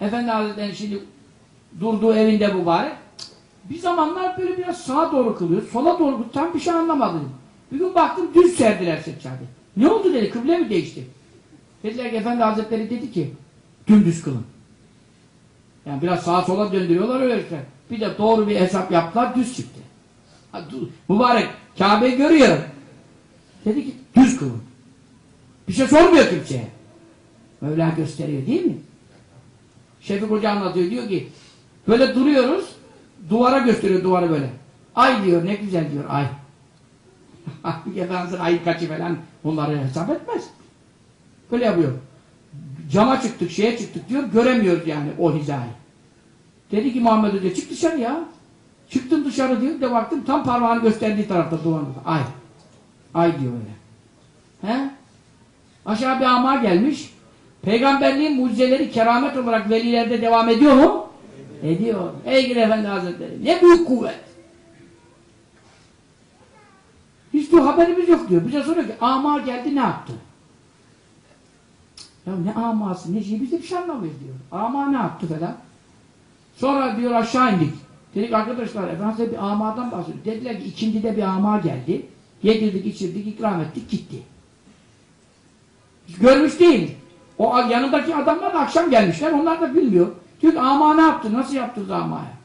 Efendi Hazretleri şimdi durduğu evinde mübarek. Bir zamanlar böyle biraz sağa doğru kılıyor, sola doğru kılıyor. Tam bir şey anlamadım. Bir gün baktım düz serdiler seccade. Ne oldu dedi, kıble mi değişti? Dediler ki Efendi Hazretleri dedi ki dümdüz kılın. Yani biraz sağa sola döndürüyorlar öyle işte. Bir de doğru bir hesap yaptılar, düz çıktı. Ha, Mübarek, Kabe'yi görüyor. Dedi ki düz kılın. Bir şey sormuyor kimseye. Mevla gösteriyor değil mi? Şefik Hoca anlatıyor diyor ki böyle duruyoruz duvara gösteriyor duvarı böyle. Ay diyor ne güzel diyor ay. Efendimiz'in ayı kaçı falan bunları hesap etmez. Böyle yapıyor. Cama çıktık şeye çıktık diyor göremiyoruz yani o hizayı. Dedi ki Muhammed Hoca çık dışarı ya. Çıktım dışarı diyor de baktım tam parmağını gösterdiği tarafta duvarda. Ay. Ay diyor öyle. He? Aşağı bir ama gelmiş. Peygamberliğin mucizeleri keramet olarak velilerde devam ediyor mu? Ediyor. Gir Efendi Hazretleri. Ne büyük kuvvet. Hiç diyor haberimiz yok diyor. Bize soruyor ki ama geldi ne yaptı? Ya ne aması ne şey biz de bir şey anlamıyoruz diyor. Ama ne yaptı falan. Sonra diyor aşağı indik. Dedik arkadaşlar Efendimiz bir amadan bahsediyor. Dediler ki ikindide bir ama geldi. Yedirdik içirdik ikram ettik gitti. Görmüş değil. O yanındaki adamlar da akşam gelmişler. Onlar da bilmiyor. Diyor ki ama ne yaptı? Nasıl yaptınız amaya?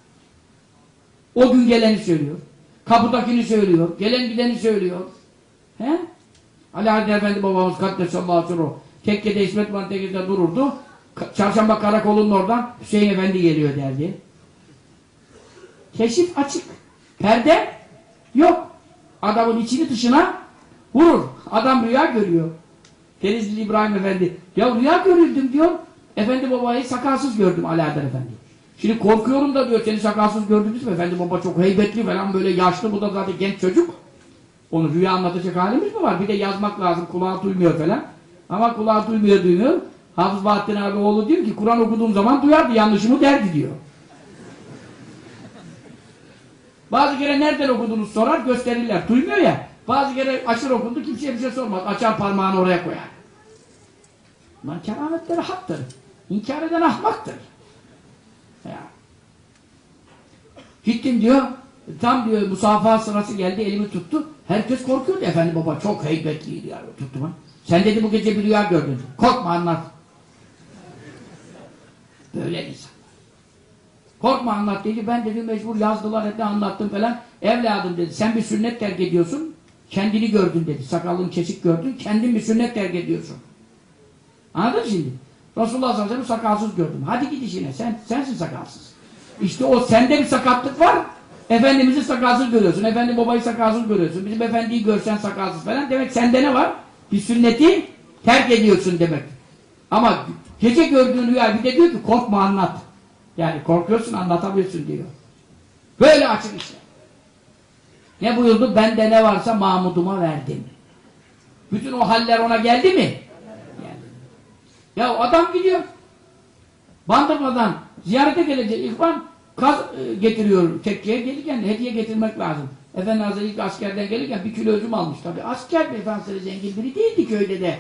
O gün geleni söylüyor. Kapıdakini söylüyor. Gelen gideni söylüyor. He? Ali Hadi Efendi babamız Kaddesallahu aleyhi Tekkede İsmet Van Tekke'de dururdu. Çarşamba karakolunun oradan Hüseyin Efendi geliyor derdi. Keşif açık. Perde yok. Adamın içini dışına vurur. Adam rüya görüyor. Denizli İbrahim Efendi. Ya rüya görüldüm diyor. Efendi babayı sakalsız gördüm Alaeddin Efendi. Şimdi korkuyorum da diyor seni sakalsız gördünüz mü? Efendi baba çok heybetli falan böyle yaşlı bu da zaten genç çocuk. Onu rüya anlatacak halimiz mi var? Bir de yazmak lazım kulağı duymuyor falan. Ama kulağı duymuyor duymuyor. Hafız Bahattin abi oğlu diyor ki Kur'an okuduğum zaman duyardı yanlışımı derdi diyor. Bazı kere nereden okudunuz sorar gösterirler. Duymuyor ya. Bazı kere açır okundu kimseye bir şey sormaz. Açar parmağını oraya koyar. Bunlar kerametleri haktır. İnkar eden ahmaktır. Ya. Gittim diyor. Tam diyor musafaha sırası geldi elimi tuttu. Herkes korkuyordu. Efendi baba çok heybetliydi ya. Tuttu bana. Sen dedi bu gece bir rüya gördün. Korkma anlat. Böyle insan. Korkma anlat dedi. Ben dedi mecbur yazdılar etti anlattım falan. Evladım dedi. Sen bir sünnet terk ediyorsun. Kendini gördün dedi. Sakalın kesik gördün. Kendin bir sünnet terk ediyorsun. Anladın şimdi? Resulullah sallallahu aleyhi ve sellem sakalsız gördüm. Hadi git işine. Sen, sensin sakalsız. İşte o sende bir sakatlık var. Efendimiz'i sakalsız görüyorsun. Efendi babayı sakalsız görüyorsun. Bizim efendiyi görsen sakalsız falan. Demek sende ne var? Bir sünneti terk ediyorsun demek. Ama gece gördüğün rüya bir de diyor ki korkma anlat. Yani korkuyorsun anlatamıyorsun diyor. Böyle açık işte. Ne buyurdu? Bende ne varsa Mahmud'uma verdim. Bütün o haller ona geldi mi? Ya adam gidiyor. Bandırmadan ziyarete gelecek İhvan kaz e, getiriyor tekkeye gelirken hediye getirmek lazım. Efendi Hazretleri ilk askerden gelirken bir kilo üzüm almış tabi. Asker bir Efendimiz zengin biri değildi köyde de.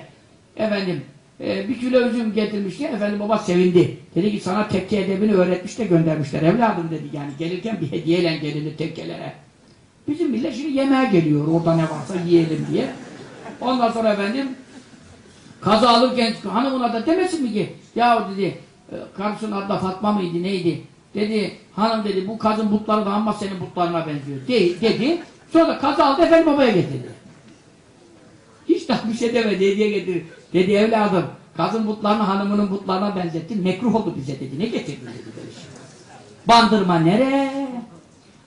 Efendim e, bir kilo üzüm getirmişti. Efendim baba sevindi. Dedi ki sana tekke edebini öğretmiş de göndermişler. Evladım dedi yani gelirken bir hediyeyle gelinir tekkelere. Bizim millet şimdi yemeğe geliyor orada ne varsa yiyelim diye. Ondan sonra efendim Kazı alırken hanımına da demesin mi ki? Ya dedi e, karısının adı da Fatma mıydı neydi? Dedi hanım dedi bu kazın butları da amma senin butlarına benziyor. De, dedi. Sonra kazı aldı efendim babaya getirdi. Hiç daha bir şey demedi hediye getirdi. Dedi evladım kazın butlarını hanımının butlarına benzettin mekruh oldu bize dedi. Ne getirdin? dedi böyle şey. bandırma nere?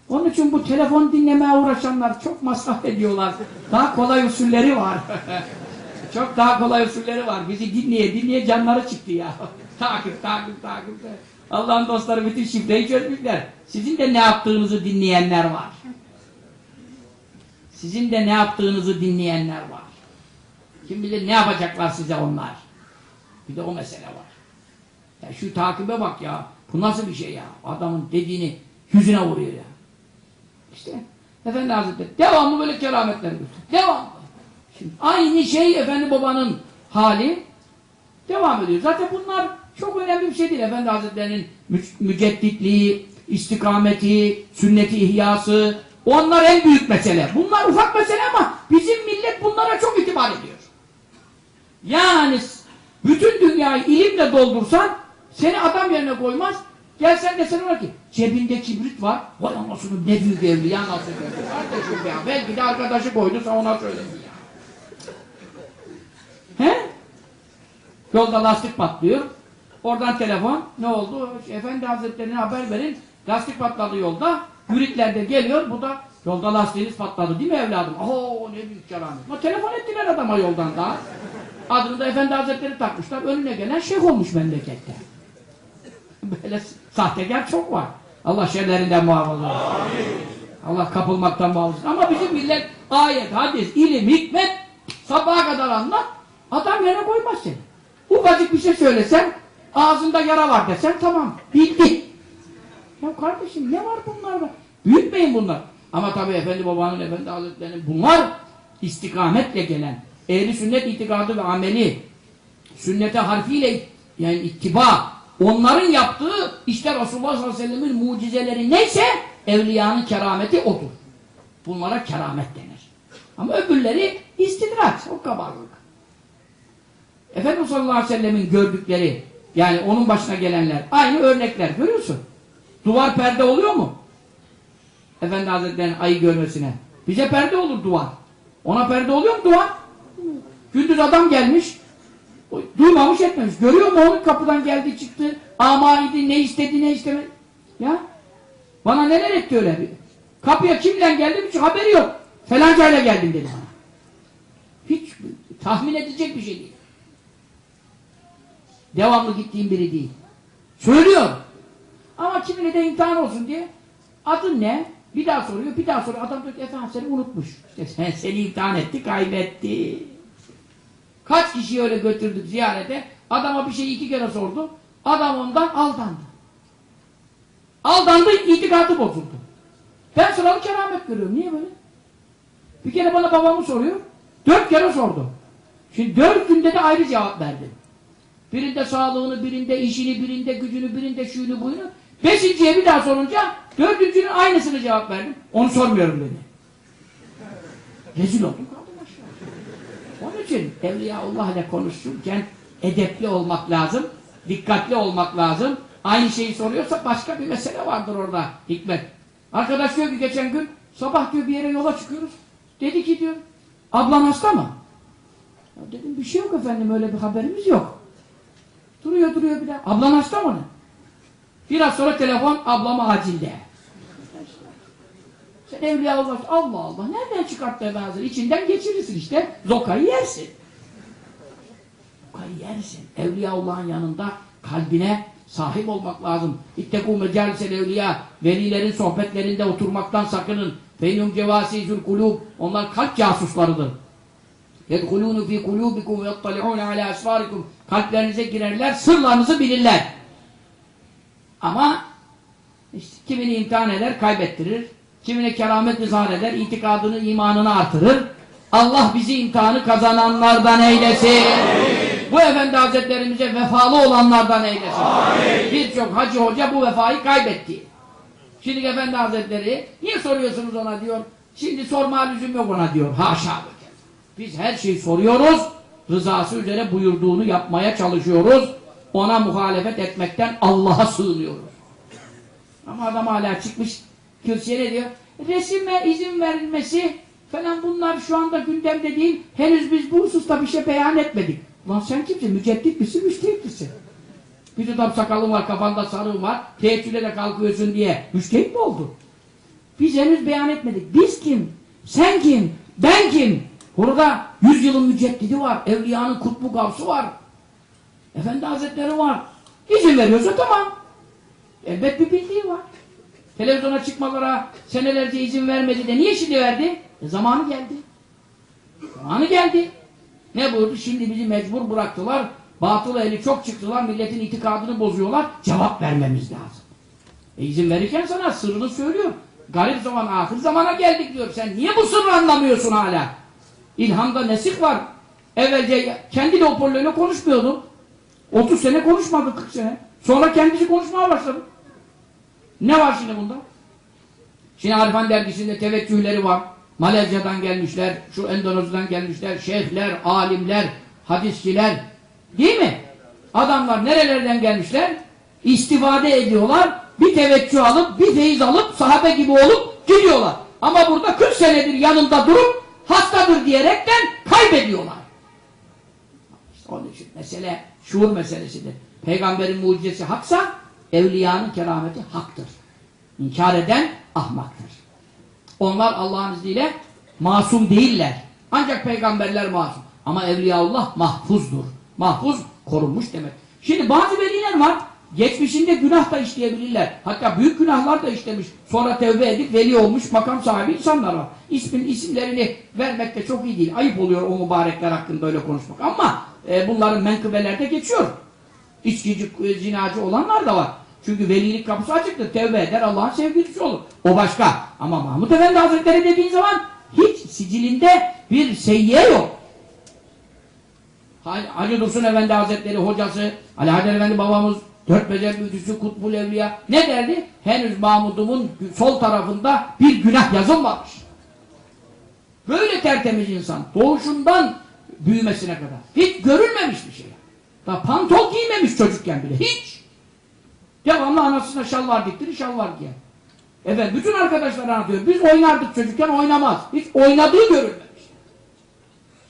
Onun için bu telefon dinlemeye uğraşanlar çok masraf ediyorlar. Daha kolay usulleri var Çok daha kolay usulleri var. Bizi dinleye dinleye canları çıktı ya. takip, takip, takip. Allah'ın dostları bütün şifreyi çözmüşler. Sizin de ne yaptığınızı dinleyenler var. Sizin de ne yaptığınızı dinleyenler var. Kim bilir ne yapacaklar size onlar. Bir de o mesele var. Ya şu takibe bak ya. Bu nasıl bir şey ya? Adamın dediğini yüzüne vuruyor ya. İşte Efendi Hazretleri devamlı böyle kerametler gösteriyor. Devamlı. Aynı şey efendi babanın hali devam ediyor. Zaten bunlar çok önemli bir şey değil. Efendi Hazretleri'nin mü mücedditliği, istikameti, sünneti ihyası, onlar en büyük mesele. Bunlar ufak mesele ama bizim millet bunlara çok itibar ediyor. Yani bütün dünyayı ilimle doldursan seni adam yerine koymaz. Gelsen desen ona ki cebinde kibrit var. Vay anasını ne büyük evliya nasıl gördü. Kardeşim ya belki de arkadaşı koydu sen ona söyledin ya. He? Yolda lastik patlıyor. Oradan telefon. Ne oldu? Efendi Hazretleri'ne haber verin. Lastik patladı yolda. Müritler de geliyor. Bu da yolda lastiğiniz patladı değil mi evladım? Oo ne büyük keramet. Ama telefon ettiler adama yoldan daha. Adını da Efendi Hazretleri takmışlar. Önüne gelen şeyh olmuş memlekette. Böyle sahtekar çok var. Allah şerlerinden muhafaza etsin. Allah kapılmaktan muhafaza. Ama bizim millet ayet, hadis, ilim, hikmet sabaha kadar anlat. Adam yere koymaz seni. Ufacık bir şey söylesen ağzında yara var desen tamam. Bitti. Ya kardeşim ne var bunlarda? Büyütmeyin bunlar. Ama tabii Efendi Baba'nın, Efendi Hazretleri'nin bunlar istikametle gelen ehli sünnet itikadı ve ameli sünnete harfiyle yani ittiba onların yaptığı işte Resulullah sallallahu aleyhi ve sellem'in mucizeleri neyse evliyanın kerameti odur. Bunlara keramet denir. Ama öbürleri istidrak, o kabarlık. Efendimiz sallallahu aleyhi ve sellemin gördükleri yani onun başına gelenler aynı örnekler görüyorsun. Duvar perde oluyor mu? Efendi Hazretleri'nin ayı görmesine. Bize perde olur duvar. Ona perde oluyor mu duvar? Gündüz adam gelmiş. Duymamış etmemiş. Görüyor mu onun kapıdan geldi çıktı. Ama idi ne istedi ne istemedi. Ya. Bana neler etti öyle bir. Kapıya kimle geldim hiç haberi yok. Felancayla geldim dedi bana. Hiç tahmin edilecek bir şey değil. Devamlı gittiğim biri değil. Söylüyor. Ama kimine de imtihan olsun diye adın ne? Bir daha soruyor, bir daha soruyor. Adam diyor ki efendim seni unutmuş. İşte sen, seni imtihan etti, kaybetti. Kaç kişiyi öyle götürdük ziyarete. Adama bir şey iki kere sordu. Adam ondan aldandı. Aldandı, itikadı bozuldu. Ben sıralı keramet görüyorum. Niye böyle? Bir kere bana babamı soruyor. Dört kere sordu. Şimdi dört günde de ayrı cevap verdim. Birinde sağlığını, birinde işini, birinde gücünü, birinde şuyunu buyunu. Beşinciye bir daha sorunca dördüncünün aynısını cevap verdim. Onu sormuyorum dedi. Rezil oldum kaldım aşağı. Onun için Evliyaullah ile konuşurken edepli olmak lazım, dikkatli olmak lazım. Aynı şeyi soruyorsa başka bir mesele vardır orada hikmet. Arkadaş diyor ki geçen gün sabah diyor bir yere yola çıkıyoruz. Dedi ki diyor ablan hasta mı? Ya dedim bir şey yok efendim öyle bir haberimiz yok. Duruyor duruyor bir daha. Ablan hasta mı? Biraz sonra telefon ablam acilde. Sen evliya Allah, Allah Allah. Nereden çıkarttı Hazretleri? İçinden geçirirsin işte. Zokayı yersin. Zokayı yersin. Evliyaullah'ın yanında kalbine sahip olmak lazım. İttekû mecalisel evliya. Velilerin sohbetlerinde oturmaktan sakının. Feynum cevasizül kulub. Onlar kalp casuslarıdır. يَدْخُلُونَ ف۪ي قُلُوبِكُمْ وَيَطَّلِعُونَ عَلَى أَسْفَارِكُمْ Kalplerinize girerler, sırlarınızı bilirler. Ama işte kimini imtihan eder, kaybettirir. Kimine keramet izhar eder, itikadını, imanını artırır. Allah bizi imtihanı kazananlardan eylesin. Bu Efendi Hazretlerimize vefalı olanlardan eylesin. Birçok hacı hoca bu vefayı kaybetti. Şimdi Efendi Hazretleri, niye soruyorsunuz ona diyor. Şimdi sorma lüzum yok ona diyor. Haşa. Biz her şeyi soruyoruz. Rızası üzere buyurduğunu yapmaya çalışıyoruz. Ona muhalefet etmekten Allah'a sığınıyoruz. Ama adam hala çıkmış kürsüye ne diyor? Resime izin verilmesi falan bunlar şu anda gündemde değil. Henüz biz bu hususta bir şey beyan etmedik. Lan sen kimsin? Müceddit misin? Müştehit misin? Bir tutam sakalın var, kafanda sarığın var. Teheccüde de kalkıyorsun diye. Müştehit mi oldu? Biz henüz beyan etmedik. Biz kim? Sen kim? Ben kim? Burada yüz yılın müceddidi var. Evliyanın kutbu gavsu var. Efendi Hazretleri var. İzin veriyorsa tamam. Elbet bir bildiği var. Televizyona çıkmalara senelerce izin vermedi de niye şimdi verdi? E zamanı geldi. Zamanı geldi. Ne buyurdu? Şimdi bizi mecbur bıraktılar. Batıl ehli çok çıktılar. Milletin itikadını bozuyorlar. Cevap vermemiz lazım. E izin verirken sana sırrını söylüyor. Garip zaman, ahir zamana geldik diyor. Sen niye bu sırrı anlamıyorsun hala? İlhamda nesih var. Evvelce kendi de hoparlörle konuşmuyordu. 30 sene konuşmadı 40 sene. Sonra kendisi konuşmaya başladı. Ne var şimdi bunda? Şimdi Arifan dergisinde teveccühleri var. Malezya'dan gelmişler, şu Endonezya'dan gelmişler, şeyhler, alimler, hadisçiler. Değil mi? Adamlar nerelerden gelmişler? İstifade ediyorlar. Bir teveccüh alıp, bir feyiz alıp, sahabe gibi olup gidiyorlar. Ama burada 40 senedir yanında durup hastadır diyerekten kaybediyorlar. İşte onun için mesele şuur meselesidir. Peygamberin mucizesi haksa evliyanın kerameti haktır. İnkar eden ahmaktır. Onlar Allah'ın izniyle masum değiller. Ancak peygamberler masum. Ama Evliyaullah mahfuzdur. Mahfuz korunmuş demek. Şimdi bazı veliler var. Geçmişinde günah da işleyebilirler. Hatta büyük günahlar da işlemiş. Sonra tevbe edip veli olmuş makam sahibi insanlar var. İsmin isimlerini vermek de çok iyi değil. Ayıp oluyor o mübarekler hakkında öyle konuşmak. Ama e, bunların menkıbelerde geçiyor. İçkici, e, zinacı olanlar da var. Çünkü velilik kapısı açıktır. Tevbe eder, Allah'ın sevgilisi olur. O başka. Ama Mahmud Efendi Hazretleri dediğin zaman hiç sicilinde bir seyyiye yok. Ha- Hacı Dursun Efendi Hazretleri hocası, Ali Haydar Efendi babamız, dört mezhep müftüsü Kutbul Evliya ne derdi? Henüz Mahmud'umun sol tarafında bir günah yazılmamış. Böyle tertemiz insan. Doğuşundan büyümesine kadar. Hiç görülmemiş bir şey. Daha pantol giymemiş çocukken bile. Hiç. Devamlı anasına şalvar diktirir, şalvar giyer. Evet, bütün arkadaşlar anlatıyor. Biz oynardık çocukken oynamaz. Hiç oynadığı görülmemiş.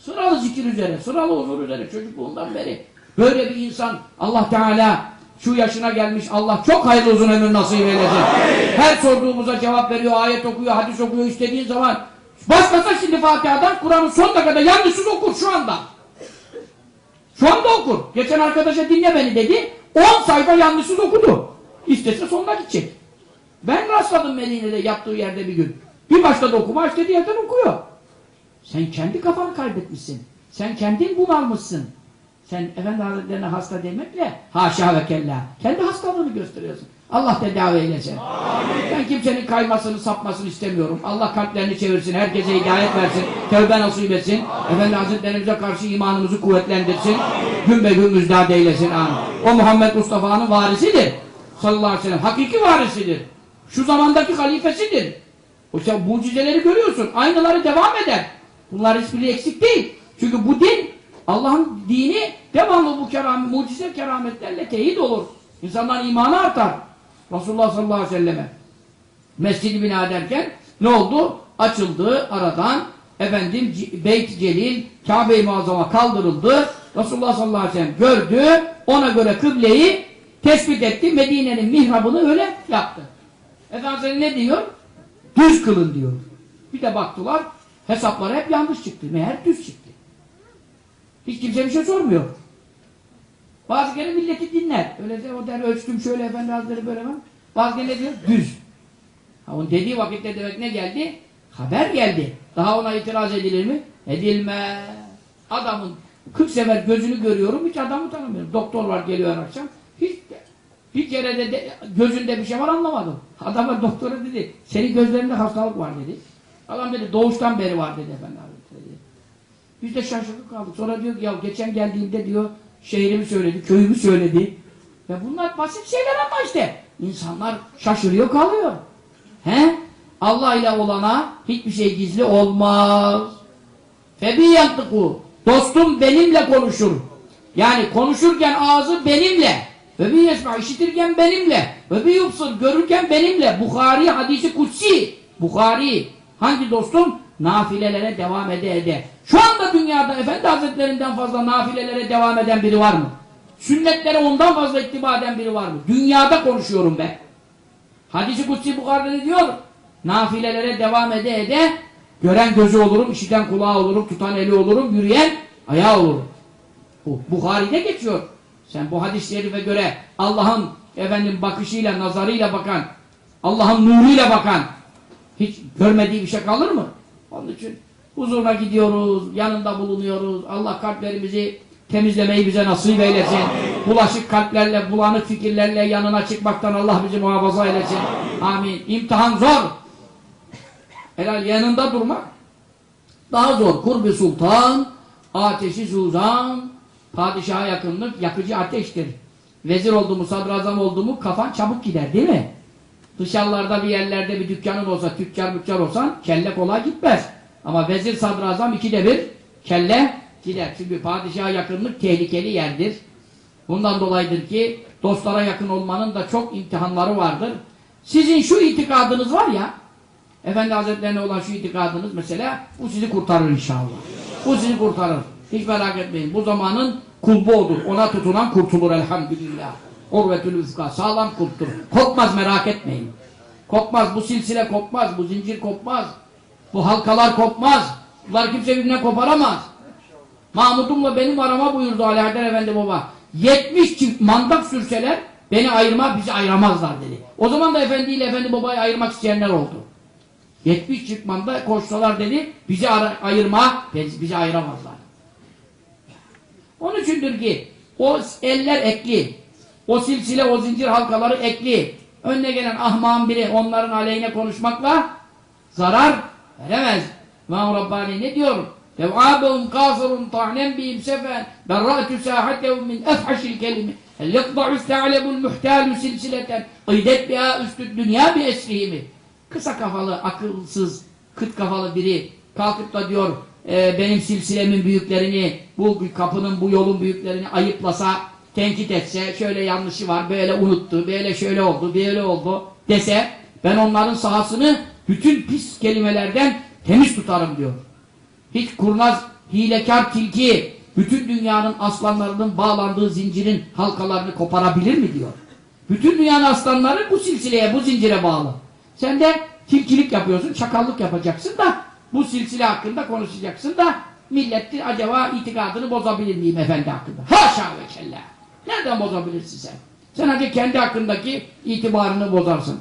Sıralı zikir üzere, sıralı huzur üzere çocukluğundan beri. Böyle bir insan Allah Teala şu yaşına gelmiş Allah çok hayırlı uzun ömür nasip eylesin. Her sorduğumuza cevap veriyor, ayet okuyor, hadis okuyor istediğin zaman. Başlasa şimdi Fatiha'dan Kur'an'ın son dakikada yanlışsız okur şu anda. Şu anda okur. Geçen arkadaşa dinle beni dedi. 10 sayfa yanlışsız okudu. İstese sonuna gidecek. Ben rastladım Medine'de yattığı yerde bir gün. Bir başladı okuma istediği yerden okuyor. Sen kendi kafanı kaybetmişsin. Sen kendin bunalmışsın. Sen Efendi Hazretlerine hasta demekle haşa ve kella. Kendi hastalığını gösteriyorsun. Allah tedavi eylesin. Ben kimsenin kaymasını, sapmasını istemiyorum. Allah kalplerini çevirsin, herkese hidayet versin, tevbe nasip etsin. Efendi Hazretlerimize karşı imanımızı kuvvetlendirsin. Gün be gün müjdat eylesin. Amin. O Muhammed Mustafa'nın varisidir. Sallallahu aleyhi ve sellem. Hakiki varisidir. Şu zamandaki halifesidir. O sen mucizeleri görüyorsun. Aynıları devam eder. Bunlar hiçbiri eksik değil. Çünkü bu din Allah'ın dini devamlı bu keram, mucize kerametlerle teyit olur. İnsanların imanı artar. Resulullah sallallahu aleyhi ve selleme mescidi bina ederken ne oldu? Açıldı aradan efendim Beyt Celil Kabe-i Muazzama kaldırıldı. Resulullah sallallahu aleyhi ve sellem gördü. Ona göre kıbleyi tespit etti. Medine'nin mihrabını öyle yaptı. Efendimiz ne diyor? Düz kılın diyor. Bir de baktılar hesapları hep yanlış çıktı. Meğer düz çıktı. Hiç kimse bir şey sormuyor. Bazı kere milleti dinler. Öyle de o der ölçtüm şöyle efendi hazretleri böyle ben. Bazı kere diyor? Düz. Ha, onun dediği vakitte demek ne geldi? Haber geldi. Daha ona itiraz edilir mi? Edilme. Adamın 40 sefer gözünü görüyorum hiç adamı tanımıyorum. Doktor var geliyor akşam. Hiç bir kere de, de gözünde bir şey var anlamadım. Adama doktora dedi senin gözlerinde hastalık var dedi. Adam dedi doğuştan beri var dedi efendi hazretleri. Biz de şaşırdık kaldık. Sonra diyor ki ya geçen geldiğimde diyor şehrimi söyledi, köyümü söyledi. Ya bunlar basit şeyler ama işte. insanlar şaşırıyor kalıyor. He? Allah ile olana hiçbir şey gizli olmaz. Febi yantıku. Dostum benimle konuşur. Yani konuşurken ağzı benimle. Ve bir yesma işitirken benimle. Ve bir yupsur görürken benimle. Bukhari hadisi kutsi. Bukhari. Hangi dostum? Nafilelere devam ede ede. Şu anda dünyada Efendi Hazretlerinden fazla nafilelere devam eden biri var mı? Sünnetlere ondan fazla ittiba eden biri var mı? Dünyada konuşuyorum ben. Hadisi Kutsi Bukhari'de ne diyor? Nafilelere devam ede ede gören gözü olurum, işiten kulağı olurum, tutan eli olurum, yürüyen ayağı olurum. Bu Bukhari'de geçiyor. Sen bu hadis-i şerife göre Allah'ın efendim bakışıyla, nazarıyla bakan, Allah'ın nuruyla bakan hiç görmediği bir şey kalır mı? Onun için huzuruna gidiyoruz, yanında bulunuyoruz. Allah kalplerimizi temizlemeyi bize nasip eylesin. Bulaşık kalplerle, bulanık fikirlerle yanına çıkmaktan Allah bizi muhafaza eylesin. Amin. İmtihan zor. Helal yanında durmak daha zor. Kurbi sultan, ateşi suzan, Padişaha yakınlık yakıcı ateştir. Vezir oldu mu, sadrazam oldu mu kafan çabuk gider değil mi? Dışarılarda bir yerlerde bir dükkanın olsa, tüccar bütçar olsan kelle kolay gitmez. Ama vezir sadrazam ikide bir kelle gider. Çünkü padişaha yakınlık tehlikeli yerdir. Bundan dolayıdır ki dostlara yakın olmanın da çok imtihanları vardır. Sizin şu itikadınız var ya, Efendi Hazretlerine olan şu itikadınız mesela, bu sizi kurtarır inşallah. Bu sizi kurtarır. Hiç merak etmeyin. Bu zamanın kulbu odur. Ona tutunan kurtulur elhamdülillah. Urvetül üfka. Sağlam kurtulur. Kopmaz merak etmeyin. Kopmaz. Bu silsile kopmaz. Bu zincir kopmaz. Bu halkalar kopmaz. Bunlar kimse birbirine koparamaz. Mahmud'umla benim arama buyurdu Ali Haydar Efendi baba. 70 çift mandak sürseler beni ayırma bizi ayıramazlar dedi. O zaman da efendi ile efendi babayı ayırmak isteyenler oldu. 70 çift manda koşsalar dedi bizi ayırma bizi, ayıramazlar. Onun içindir ki o eller ekli. O silsile, o zincir halkaları ekli. Önüne gelen ahmağın biri onların aleyhine konuşmakla zarar veremez. İmam Rabbani ne diyor? Tev'âbehum kâfirun ta'nen bihim sefen berra'tü sâhatehum min efhaşil kelimi el yakda'u ste'alebul muhtâlü silsileten ıydet biha üstü dünya bi esrihimi kısa kafalı, akılsız, kıt kafalı biri kalkıp da diyor e, benim silsilemin büyüklerini, bu kapının, bu yolun büyüklerini ayıplasa, tenkit etse, şöyle yanlışı var, böyle unuttu, böyle şöyle oldu, böyle oldu dese, ben onların sahasını bütün pis kelimelerden temiz tutarım diyor. Hiç kurnaz, hilekar tilki, bütün dünyanın aslanlarının bağlandığı zincirin halkalarını koparabilir mi diyor. Bütün dünyanın aslanları bu silsileye, bu zincire bağlı. Sen de tilkilik yapıyorsun, çakallık yapacaksın da bu silsile hakkında konuşacaksın da millet acaba itikadını bozabilir miyim efendi hakkında? Haşa ve kella. Nereden bozabilirsin sen? Sen ancak kendi hakkındaki itibarını bozarsın.